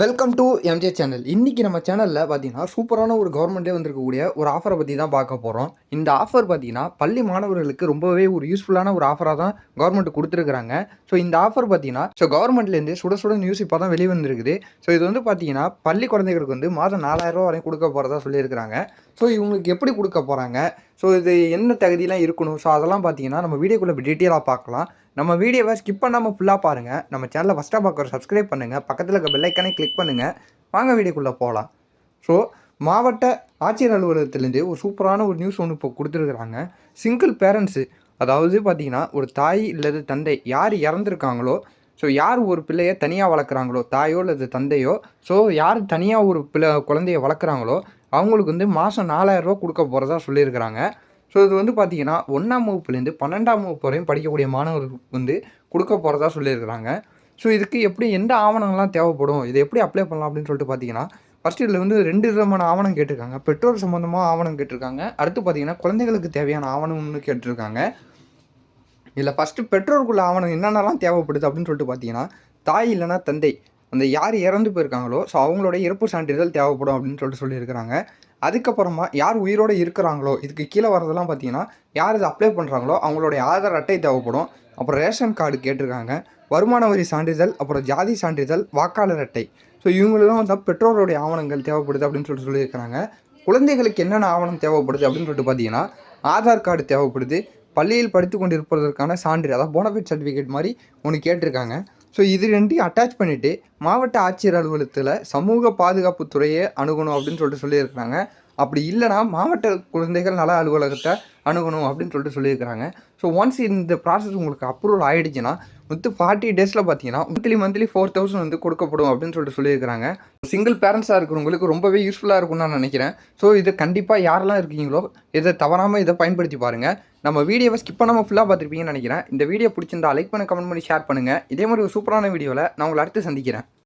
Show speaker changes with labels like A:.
A: Welcome to MJ channel இன்றைக்கி நம்ம சேனலில் பார்த்தீங்கன்னா சூப்பரான ஒரு கவர்மெண்ட்டே வந்திருக்கக்கூடிய ஒரு ஆஃபரை பற்றி தான் பார்க்க போகிறோம் இந்த ஆஃபர் பார்த்தீங்கன்னா பள்ளி மாணவர்களுக்கு ரொம்பவே ஒரு யூஸ்ஃபுல்லான ஒரு ஆஃபராக தான் கவர்மெண்ட் கொடுத்துருக்குறாங்க. ஸோ இந்த ஆஃபர் பார்த்தீங்கன்னா ஸோ கவர்மெண்ட்லேருந்து சுட சுட நியூஸ் இப்போ தான் வெளியே வந்திருக்குது. ஸோ இது வந்து பார்த்தீங்கன்னா பள்ளி குழந்தைகளுக்கு வந்து மாதம் நாலாயிரம் ரூபா வரையும் கொடுக்க போகிறதா சொல்லியிருக்கிறாங்க. ஸோ இவங்களுக்கு எப்படி கொடுக்க போகிறாங்க ஸோ இது என்ன தகுதியெலாம் இருக்கணும்? ஸோ அதெல்லாம் பார்த்தீங்கன்னா நம்ம வீடியோக்குள்ளே டீட்டெயிலாக பார்க்கலாம். நம்ம வீடியோவை ஸ்கிப் பண்ணாமல் ஃபுல்லாக பாருங்கள் நம்ம சேனலை ஃபஸ்ட்டாக பார்க்குற சப்ஸ்கிரைப் பண்ணுங்கள் பக்கத்தில் இருக்க பெல்லைக்கானே கிளிக் பண்ணுங்கள் வாங்க வீடியோக்குள்ளே போகலாம் ஸோ மாவட்ட ஆட்சியர் அலுவலகத்திலேருந்து ஒரு சூப்பரான ஒரு நியூஸ் ஒன்று இப்போ கொடுத்துருக்குறாங்க. சிங்கிள் பேரண்ட்ஸு அதாவது பார்த்தீங்கன்னா ஒரு தாய் இல்லது தந்தை யார் இறந்துருக்காங்களோ ஸோ யார் ஒரு பிள்ளையை தனியாக வளர்க்குறாங்களோ தாயோ அல்லது தந்தையோ ஸோ யார் தனியாக ஒரு பிள்ளை குழந்தைய வளர்க்குறாங்களோ அவங்களுக்கு வந்து மாதம் நாலாயிரரூவா கொடுக்க போகிறதா சொல்லியிருக்கிறாங்க. ஸோ இது வந்து பார்த்தீங்கன்னா ஒன்றாம் வகுப்புலேருந்து பன்னெண்டாம் வகுப்பு வரையும் படிக்கக்கூடிய மாணவர்களுக்கு வந்து கொடுக்க போகிறதா சொல்லியிருக்கிறாங்க. ஸோ இதுக்கு எப்படி எந்த ஆவணங்கள்லாம் தேவைப்படும்? இதை எப்படி அப்ளை பண்ணலாம் அப்படின்னு சொல்லிட்டு பார்த்தீங்கன்னா ஃபஸ்ட்டு இதில் வந்து ரெண்டு விதமான ஆவணம் கேட்டிருக்காங்க. பெற்றோர் சம்மந்தமாக ஆவணம் கேட்டிருக்காங்க. அடுத்து பார்த்தீங்கன்னா குழந்தைகளுக்கு தேவையான ஆவணம்னு கேட்டிருக்காங்க. இதில் ஃபஸ்ட்டு பெற்றோருக்குள்ள ஆவணம் என்னென்னலாம் தேவைப்படுது அப்படின்னு சொல்லிட்டு பார்த்தீங்கன்னா தாய் இல்லைன்னா தந்தை. அந்த யார் இறந்து போயிருக்காங்களோ ஸோ அவங்களோட இறப்பு சான்றிதழ் தேவைப்படும் அப்படின்னு சொல்லிட்டு சொல்லியிருக்கிறாங்க. அதுக்கப்புறமா யார் உயிரோடு இருக்கிறாங்களோ இதுக்கு கீழே வரதெல்லாம் பார்த்தீங்கன்னா யார் இதை அப்ளை பண்ணுறாங்களோ அவங்களுடைய ஆதார் அட்டை தேவைப்படும். அப்புறம் ரேஷன் கார்டு கேட்டிருக்காங்க. வருமான வரி சான்றிதழ் அப்புறம் ஜாதி சான்றிதழ் வாக்காளர் அட்டை. ஸோ இவங்களும் வந்து பெற்றோருடைய ஆவணங்கள் தேவைப்படுது அப்படின்னு சொல்லிட்டு சொல்லியிருக்கிறாங்க. குழந்தைகளுக்கு என்னென்ன ஆவணம் தேவைப்படுது அப்படின்னு சொல்லிட்டு பார்த்தீங்கன்னா ஆதார் கார்டு தேவைப்படுது. பள்ளியில் படித்து கொண்டு இருப்பதற்கான சான்று அதாவது போனஃபைட் சர்டிஃபிகேட் மாதிரி ஒன்று கேட்டிருக்காங்க. ஸோ இது ரெண்டையும் அட்டாச் பண்ணிவிட்டு மாவட்ட ஆட்சியர் அலுவலகத்தில் சமூக பாதுகாப்பு துறையை அணுகணும் அப்படின்னு சொல்லிட்டு சொல்லியிருக்கிறாங்க. அப்படி இல்லைனா மாவட்ட குழந்தைகள் நல அலுவலகத்தை அணுகணும் அப்படின்னு சொல்லிட்டு சொல்லியிருக்கிறாங்க. ஸோ ஒன்ஸ் இந்த ப்ராசஸ் உங்களுக்கு அப்ரூவல் ஆகிடுச்சுன்னா வித்து ஃபார்ட்டி டேஸில் பார்த்தீங்கன்னா மந்த்லி மந்த்லி ஃபோர் தௌசண்ட் வந்து கொடுக்கப்படும் அப்படின்னு சொல்லிட்டு சொல்லியிருக்கிறாங்க. சிங்கிள் பேரண்ட்ஸாக இருக்கிறவங்களுக்கு ரொம்பவே யூஸ்ஃபுல்லாக இருக்கும்னு நான் நினைக்கிறேன். ஸோ இது கண்டிப்பாக யாரெல்லாம் இருக்கீங்களோ இதை தவறாமல் இதை பயன்படுத்தி பாருங்கள் நம்ம வீடியோவை ஸ்கிப் பண்ணாமல் ஃபுல்லாக பார்த்துருப்பீங்கன்னு நினைக்கிறேன். இந்த வீடியோ பிடிச்சிருந்தா லைக் பண்ண கமெண்ட் பண்ணி ஷேர் பண்ணுங்கள் இதே மாதிரி ஒரு சூப்பரான வீடியோவில் நான் உங்களை அடுத்து சந்திக்கிறேன்.